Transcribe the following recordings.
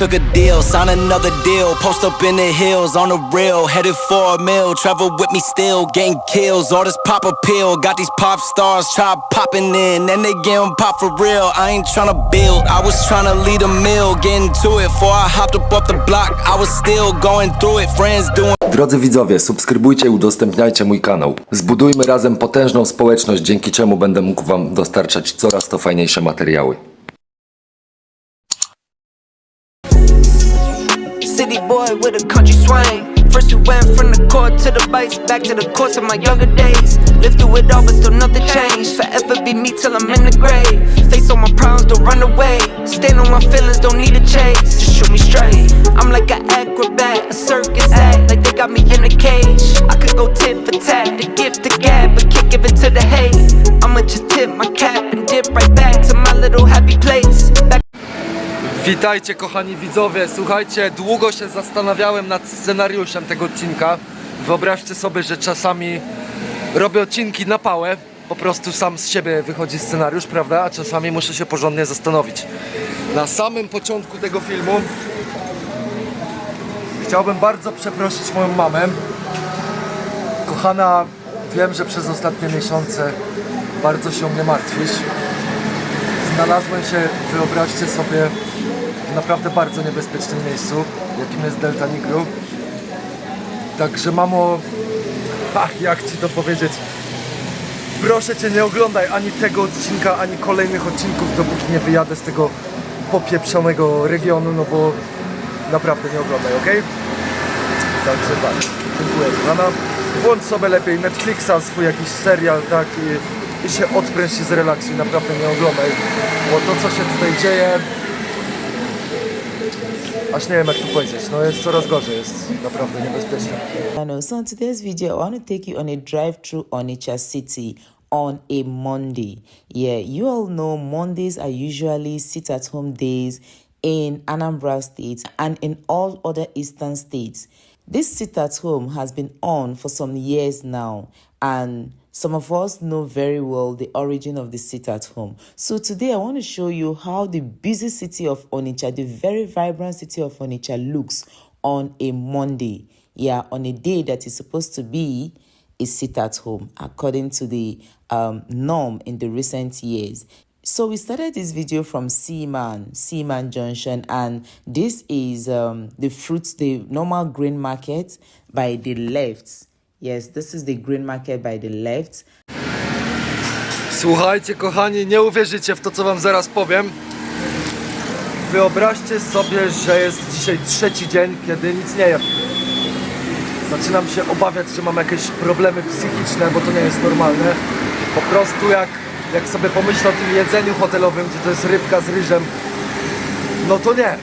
took a deal, sign another deal. Post up in the hills on the real, headed for a mill. Travel with me still, getting kills. All this pop appeal, got these pop stars try popping in, and they getting pop for real. I ain't tryna build, I was tryna lead a mill, getting to it. Before I hopped up off the block, I was still going through it. Friends doing. Drodzy widzowie, subskrybujcie i udostępniajcie mój kanał. Zbudujmy razem potężną społeczność, dzięki czemu będę mógł Wam dostarczać coraz to fajniejsze materiały. City boy with a country swing. First we went from the court to the bikes, back to the courts of my younger days. Lived through it all, but still nothing changed. Forever be me till I'm in the grave. Face all my problems, don't run away. Stand on my feelings, don't need a chase. Just shoot me straight. I'm like an acrobat, a circus act, like they got me in a cage. I could go tit for tat, the gift the gab, but can't give it to the hate. I'ma just tip my cap and dip right back to my little happy place. Witajcie kochani widzowie, słuchajcie, długo się zastanawiałem nad scenariuszem tego odcinka. Wyobraźcie sobie, że czasami robię odcinki na pałę, po prostu sam z siebie wychodzi scenariusz, prawda? A czasami muszę się porządnie zastanowić. Na samym początku tego filmu chciałbym bardzo przeprosić moją mamę. Kochana, wiem, że przez ostatnie miesiące bardzo się o mnie martwisz. Znalazłem się, wyobraźcie sobie, w naprawdę bardzo niebezpiecznym miejscu, jakim jest Delta Nigru. Także mamo, ach, jak ci to powiedzieć, proszę cię nie oglądaj ani tego odcinka, ani kolejnych odcinków, dopóki nie wyjadę z tego popieprzonego regionu, no bo naprawdę nie oglądaj, ok? Także tak, dziękuję kochana. Włącz sobie lepiej Netflixa, swój jakiś serial, tak, i, i się odpręż i zrelaksuj, naprawdę nie oglądaj, bo to co się tutaj dzieje, aż nie wiem jak powiedzieć, no jest coraz gorzej, jest naprawdę niebezpiecznie. Hello, so in today's video, I want to take you on a drive through Onitsha City on a Monday. Yeah, you all know Mondays are usually sit at home days in Anambra State and in all other eastern states. This sit at home has been on for some years now, and some of us know very well the origin of the sit at home. So today I want to show you how the busy city of Onitsha, the very vibrant city of Onitsha looks on a Monday. Yeah, on a day that is supposed to be a sit at home, according to the um, norm in the recent years. So we started this video from Seaman, Seaman Junction, and this is um, the fruits, the normal grain market by the left. Yes, this is the grain market by the left. Słuchajcie kochani, nie uwierzycie w to co wam zaraz powiem. Wyobraźcie sobie, że jest dzisiaj trzeci dzień, kiedy nic nie jem. Zaczynam się obawiać, że mam jakieś problemy psychiczne, bo to nie jest normalne. Po prostu jak, jak sobie pomyślę o tym jedzeniu hotelowym, gdzie to jest rybka z ryżem, no to nie.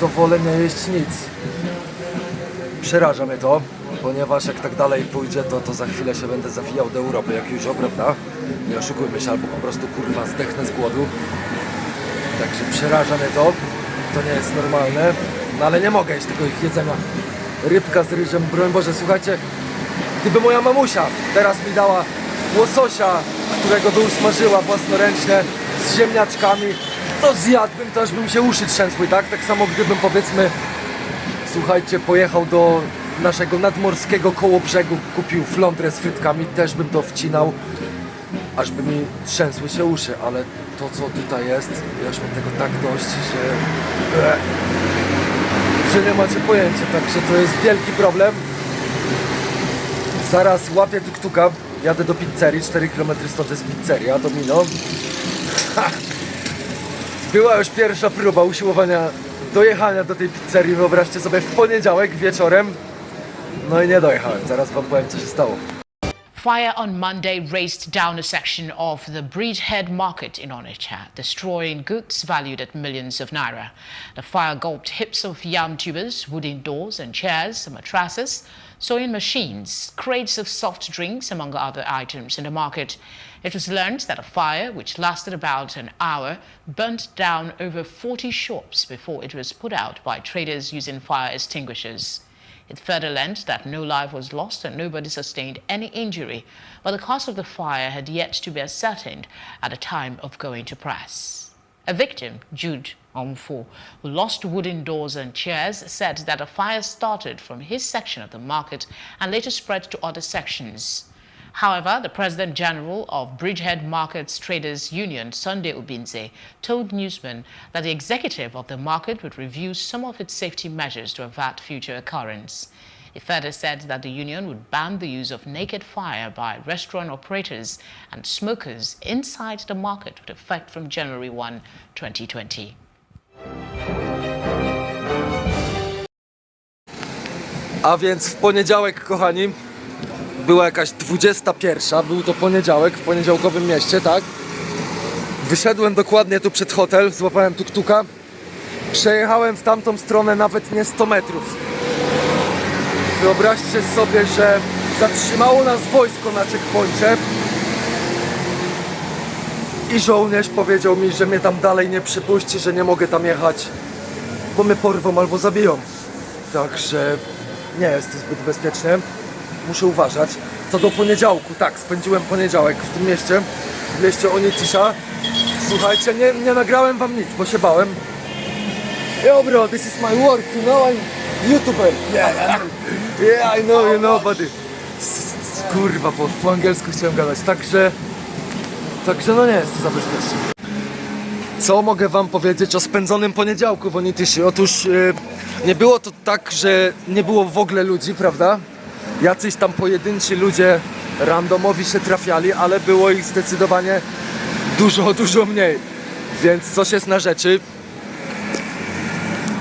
To wolę nie jeść nic. Przeraża mnie to, ponieważ jak tak dalej pójdzie, to, to za chwilę się będę zawijał do Europy jak już, prawda? Nie oszukujmy się, albo po prostu kurwa zdechnę z głodu. Także przeraża mnie to. To nie jest normalne. No ale nie mogę jeść tego ich jedzenia. Rybka z ryżem, broń Boże, słuchajcie, gdyby moja mamusia teraz mi dała łososia, którego by usmażyła własnoręcznie z ziemniaczkami, to zjadłbym, to aż bym się uszy trzęsły, tak? Tak samo gdybym powiedzmy, słuchajcie, pojechał do naszego nadmorskiego koło brzegu, kupił flądrę z frytkami, też bym to wcinał, aż by mi trzęsły się uszy, ale to co tutaj jest, ja już mam tego tak dość, że... Że nie macie pojęcia, także to jest wielki problem. Zaraz łapię tuktuka, jadę do pizzerii, 4 km stąd jest pizzeria, Domino. Ha! Była już pierwsza próba usiłowania dojechania do tej pizzerii, wyobraźcie sobie, w poniedziałek wieczorem. No i nie dojechałem, zaraz wam powiem co się stało. Fire on Monday raced down a section of the Bridgehead Market in Onitsha, destroying goods valued at millions of naira. The fire gulped heaps of yam tubers, wooden doors and chairs, mattresses, sewing machines, crates of soft drinks, among other items in the market. It was learned that a fire, which lasted about an hour, burnt down over 40 shops before it was put out by traders using fire extinguishers. It further learned that no life was lost and nobody sustained any injury, but the cause of the fire had yet to be ascertained at the time of going to press. A victim, Jude Omfu, who lost wooden doors and chairs, said that the fire started from his section of the market and later spread to other sections. However, the President General of Bridgehead Markets Traders Union, Sunday Ubinze, told newsmen that the executive of the market would review some of its safety measures to avert future occurrence. He further said that the union would ban the use of naked fire by restaurant operators and smokers inside the market with effect from January 1, 2020. A więc w poniedziałek, kochani, była jakaś 21, był to poniedziałek w poniedziałkowym mieście, tak? Wyszedłem dokładnie tu przed hotel, złapałem tuktuka, przejechałem w tamtą stronę nawet nie 100 metrów. Wyobraźcie sobie, że zatrzymało nas wojsko na checkpoincie i żołnierz powiedział mi, że mnie tam dalej nie przypuści, że nie mogę tam jechać, bo mnie porwą albo zabiją. Także nie jest to zbyt bezpieczne. Muszę uważać. Co do poniedziałku, tak, spędziłem poniedziałek w tym mieście, w mieście Onicisza. Słuchajcie, nie, nie nagrałem wam nic, bo się bałem. Yo bro, this is my work, you know, I'm YouTuber. Yeah, yeah I know, you know, buddy. Kurwa, po, po angielsku chciałem gadać, także... Także no nie jest to za bezpieczne. Co mogę wam powiedzieć o spędzonym poniedziałku w Onityszy? Otóż yy, nie było to tak, że nie było w ogóle ludzi, prawda? Jacyś tam pojedynczy ludzie randomowi się trafiali, ale było ich zdecydowanie dużo, dużo mniej. Więc coś jest na rzeczy.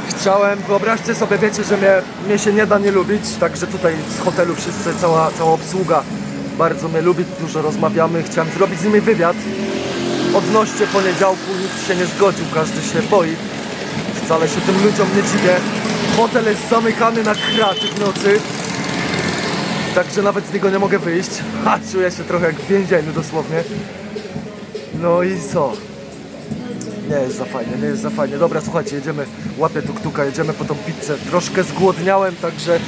Chciałem, wyobraźcie sobie, wiecie, że mnie, mnie się nie da nie lubić, także tutaj z hotelu wszyscy, cała, cała obsługa bardzo mnie lubi, dużo rozmawiamy. Chciałem zrobić z nimi wywiad odnośnie poniedziałku nikt się nie zgodził, każdy się boi. Wcale się tym ludziom nie dziwię. Hotel jest zamykany na kraty w nocy. Także nawet z niego nie mogę wyjść. Ha, czuję się trochę jak w więzieniu dosłownie. No i co? Nie jest za fajnie, nie jest za fajnie. Dobra, słuchajcie, jedziemy, łapię tuktuka, jedziemy po tą pizzę. Troszkę zgłodniałem, także,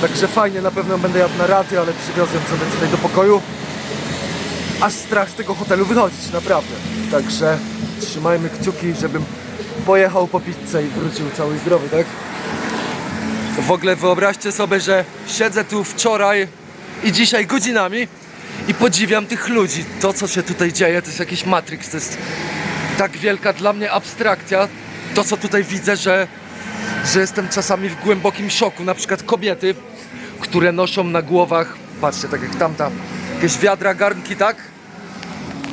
także fajnie, na pewno będę jadł na raty, ale przywiozłem sobie tutaj do pokoju aż strach z tego hotelu wychodzić, naprawdę. Także trzymajmy kciuki, żebym pojechał po pizzę i wrócił cały zdrowy, tak? W ogóle wyobraźcie sobie, że siedzę tu wczoraj i dzisiaj godzinami i podziwiam tych ludzi. To, co się tutaj dzieje, to jest jakiś Matrix, to jest tak wielka dla mnie abstrakcja. To, co tutaj widzę, że, że jestem czasami w głębokim szoku. Na przykład kobiety, które noszą na głowach, patrzcie, tak jak tamta, jakieś wiadra, garnki, tak?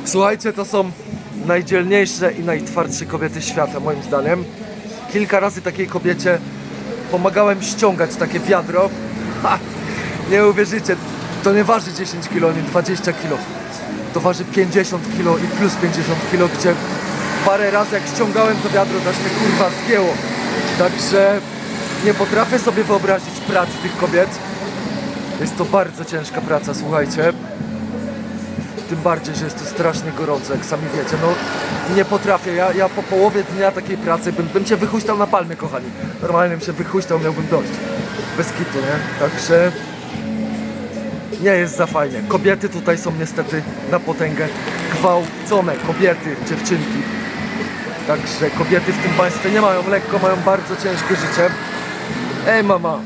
Słuchajcie, to są najdzielniejsze i najtwardsze kobiety świata, moim zdaniem. Kilka razy takiej kobiecie pomagałem ściągać takie wiadro. Ha, nie uwierzycie, to nie waży 10 kg, nie 20 kg. To waży 50 kg i plus 50 kg, gdzie parę razy jak ściągałem to wiadro, to aż mnie kurwa zgięło. Także nie potrafię sobie wyobrazić pracy tych kobiet. Jest to bardzo ciężka praca, słuchajcie. Tym bardziej, że jest to strasznie gorąco, jak sami wiecie. No nie potrafię. Ja, ja po połowie dnia takiej pracy bym, bym się wychuśtał na palmie, kochani. Normalnie bym się wychuśtał, miałbym dość. Bez kitu, nie? Także nie jest za fajnie. Kobiety tutaj są niestety na potęgę gwałcone. Kobiety, dziewczynki. Także kobiety w tym państwie nie mają lekko, mają bardzo ciężkie życie. Ej mama!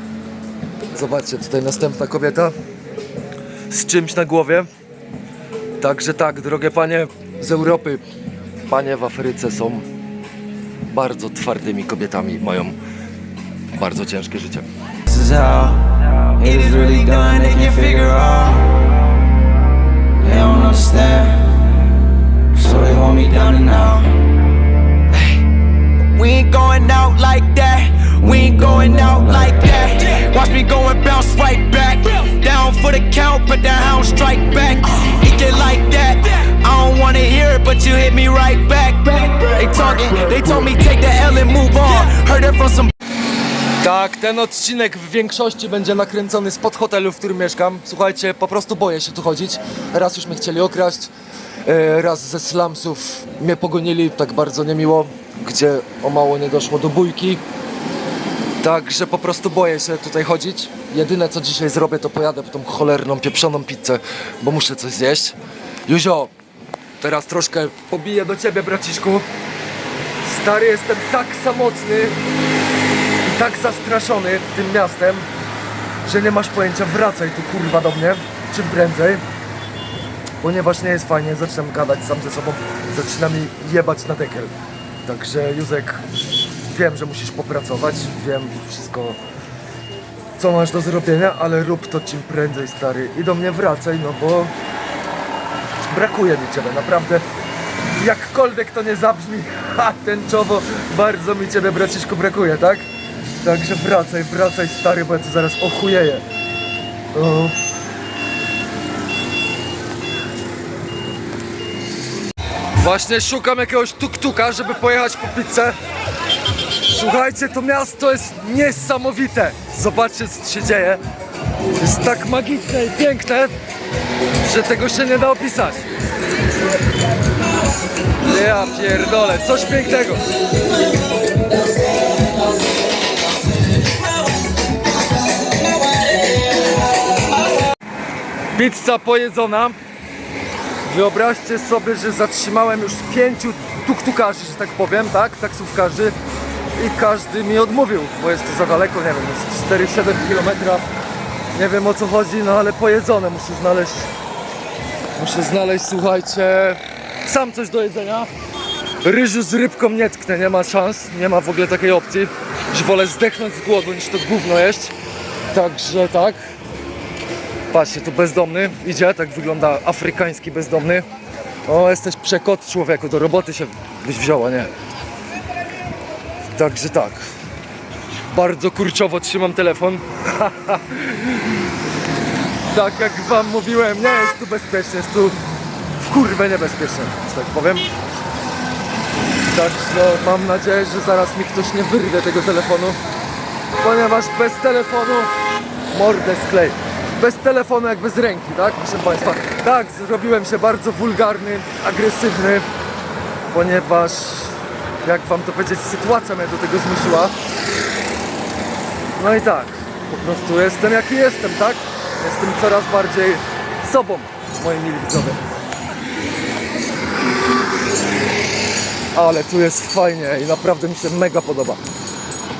Zobaczcie, tutaj następna kobieta z czymś na głowie. Także tak, drogie panie z Europy, panie w Afryce są bardzo twardymi kobietami, mają bardzo ciężkie życie. We ain't going out like that. We ain't going out like that. Watch me go and bounce right back. Down for the count, but the hound strike back. You hit me right back. They talking, they told me take the L and move on. Heard it from some Tak, ten odcinek w większości będzie nakręcony spod hotelu, w którym mieszkam. Słuchajcie, po prostu boję się tu chodzić. Raz już mnie chcieli okraść, e, raz ze slumsów mnie pogonili tak bardzo niemiło, gdzie o mało nie doszło do bójki. Także po prostu boję się tutaj chodzić. Jedyne co dzisiaj zrobię, to pojadę po tą cholerną, pieprzoną pizzę, bo muszę coś zjeść. Józio, teraz troszkę pobiję do ciebie, braciszku. Stary, jestem tak samotny i tak zastraszony tym miastem, że nie masz pojęcia. Wracaj tu kurwa do mnie, czym prędzej. Ponieważ nie jest fajnie, zaczynam gadać sam ze sobą, zaczyna mi jebać na dekiel. Także Józek, wiem, że musisz popracować, wiem wszystko, co masz do zrobienia, ale rób to czym prędzej, stary. I do mnie wracaj, no bo brakuje mi ciebie, naprawdę. Jakkolwiek to nie zabrzmi, ha, tęczowo, bardzo mi ciebie, braciszku, brakuje, tak? Także wracaj, wracaj, stary, bo ja zaraz ochujeję. O. Właśnie szukam jakiegoś tuk-tuka, żeby pojechać po pizzę. Słuchajcie, to miasto jest niesamowite. Zobaczcie, co się dzieje. Jest tak magiczne i piękne, że tego się nie da opisać. Ja pierdolę, coś pięknego. Pizza pojedzona. Wyobraźcie sobie, że zatrzymałem już pięciu tuktukarzy, że tak powiem, tak, taksówkarzy i każdy mi odmówił, bo jest to za daleko, nie wiem, jest 4-7 km. Nie wiem o co chodzi, no ale pojedzone muszę znaleźć. Muszę znaleźć, słuchajcie, sam coś do jedzenia. Ryżu z rybką nie tknę, nie ma szans, nie ma w ogóle takiej opcji, że wolę zdechnąć z głodu niż to gówno jeść. Także tak. Patrzcie, tu bezdomny idzie, tak wygląda afrykański bezdomny. O, jesteś przekot człowieku, do roboty się byś wzięła, nie? Także tak. Bardzo kurczowo trzymam telefon. tak jak wam mówiłem, nie jest tu bezpiecznie, jest tu w kurwę niebezpiecznie, tak powiem. Także mam nadzieję, że zaraz mi ktoś nie wyrwie tego telefonu, ponieważ bez telefonu mordę sklej. Bez telefonu jak bez ręki, tak? Proszę Państwa. Tak, zrobiłem się bardzo wulgarny, agresywny, ponieważ, jak Wam to powiedzieć, sytuacja mnie do tego zmusiła. No i tak, po prostu jestem jaki jestem, tak? Jestem coraz bardziej sobą, moi mili widzowie. Ale tu jest fajnie i naprawdę mi się mega podoba.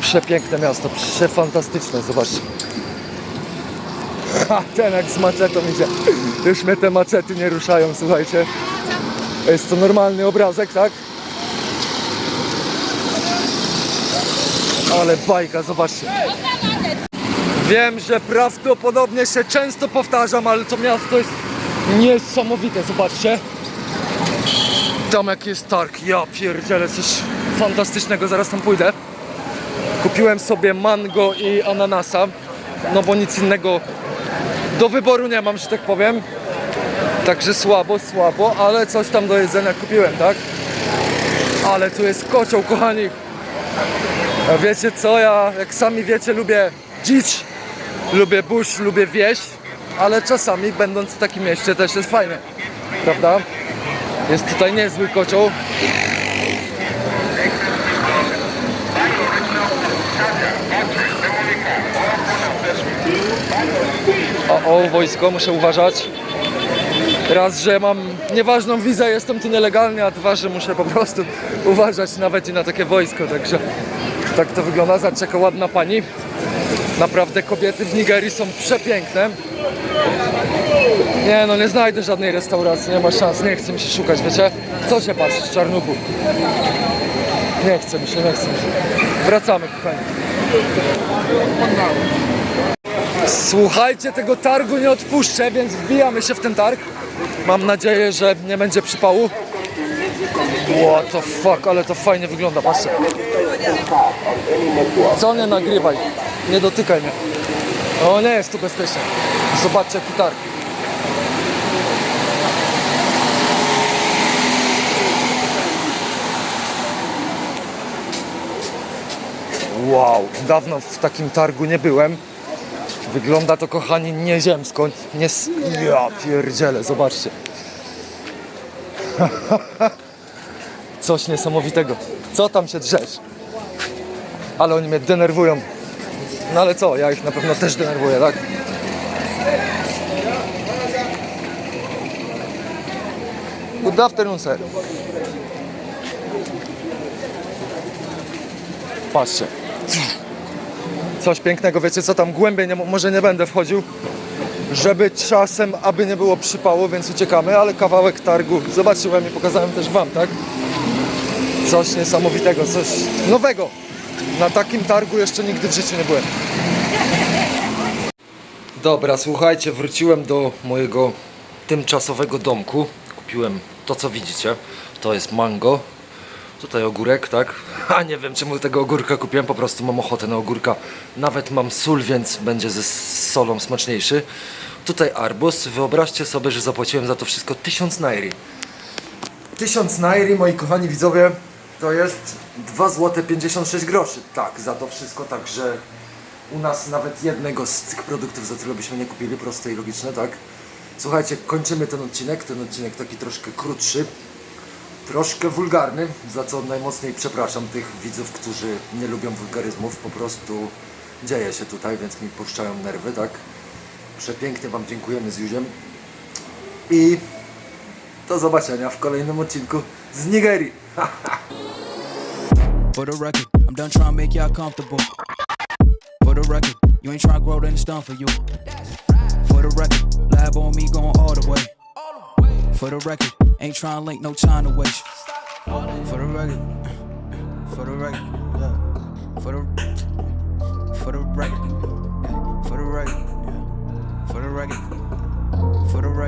Przepiękne miasto, przefantastyczne, zobaczcie. Ha, ten jak z maczetą idzie. Już mnie te maczety nie ruszają, słuchajcie. Jest to normalny obrazek, tak? Ale bajka, zobaczcie. Wiem, że prawdopodobnie się często powtarzam, ale to miasto jest niesamowite, zobaczcie. Tam jaki jest targ, ja pierdzielę, coś fantastycznego, zaraz tam pójdę. Kupiłem sobie mango i ananasa, no bo nic innego do wyboru nie mam, że tak powiem. Także słabo, słabo, ale coś tam do jedzenia kupiłem, tak? Ale tu jest kocioł, kochani. A wiecie co, ja jak sami wiecie lubię dzicz, lubię bush, lubię wieś, ale czasami będąc w takim mieście też jest fajnie, prawda? Jest tutaj niezły kocioł. O, o, wojsko, muszę uważać. Raz, że mam nieważną wizę, jestem tu nielegalnie, a dwa, że muszę po prostu uważać nawet i na takie wojsko, także tak to wygląda. Zobacz, jaka ładna pani. Naprawdę kobiety w Nigerii są przepiękne. Nie no, nie znajdę żadnej restauracji, nie ma szans, nie chce mi się szukać, wiecie? Co się patrzysz, czarnuchu? Nie chce mi się, nie chce mi się. Wracamy, kochani. Słuchajcie, tego targu nie odpuszczę, więc wbijamy się w ten targ. Mam nadzieję, że nie będzie przypału. What the fuck, ale to fajnie wygląda, patrzcie. Co nie nagrywaj, nie dotykaj mnie. O, nie jest tu bezpiecznie. Zobaczcie, targ. Wow, dawno w takim targu nie byłem. Wygląda to, kochani, nieziemsko. Nie... Ja pierdzielę, zobaczcie. Coś niesamowitego. Co tam się drzesz? Ale oni mnie denerwują. No ale co, ja ich na pewno też denerwuję, tak? Good afternoon, sir. Patrzcie. Coś pięknego, wiecie co, tam głębiej nie, może nie będę wchodził, żeby czasem, aby nie było przypału, więc uciekamy, ale kawałek targu zobaczyłem i pokazałem też wam, tak? Coś niesamowitego, coś nowego. Na takim targu jeszcze nigdy w życiu nie byłem. Dobra, słuchajcie, wróciłem do mojego tymczasowego domku. Kupiłem to, co widzicie. To jest mango. Tutaj ogórek, tak? A nie wiem, czemu tego ogórka kupiłem, po prostu mam ochotę na ogórka. Nawet mam sól, więc będzie ze solą smaczniejszy. Tutaj arbus. Wyobraźcie sobie, że zapłaciłem za to wszystko 1000 nairi. 1000 nairi, moi kochani widzowie, to jest 2 zł 56 groszy. Tak, za to wszystko, także u nas nawet jednego z tych produktów za tyle byśmy nie kupili, proste i logiczne, tak? Słuchajcie, kończymy ten odcinek, ten odcinek taki troszkę krótszy, troszkę wulgarny, za co najmocniej przepraszam tych widzów, którzy nie lubią wulgaryzmów, po prostu dzieje się tutaj, więc mi puszczają nerwy, tak? Przepięknie Wam dziękujemy z Juziem i do zobaczenia w kolejnym odcinku z Nigerii. For the record, I'm done trying to make y'all comfortable. For the record, you ain't trying to grow, then it's done for you. For the record, lab on me going all the way. For the record, ain't trying to link, no time to waste. For the record, for the record. For the, for the record, for the record, for the record, for the record.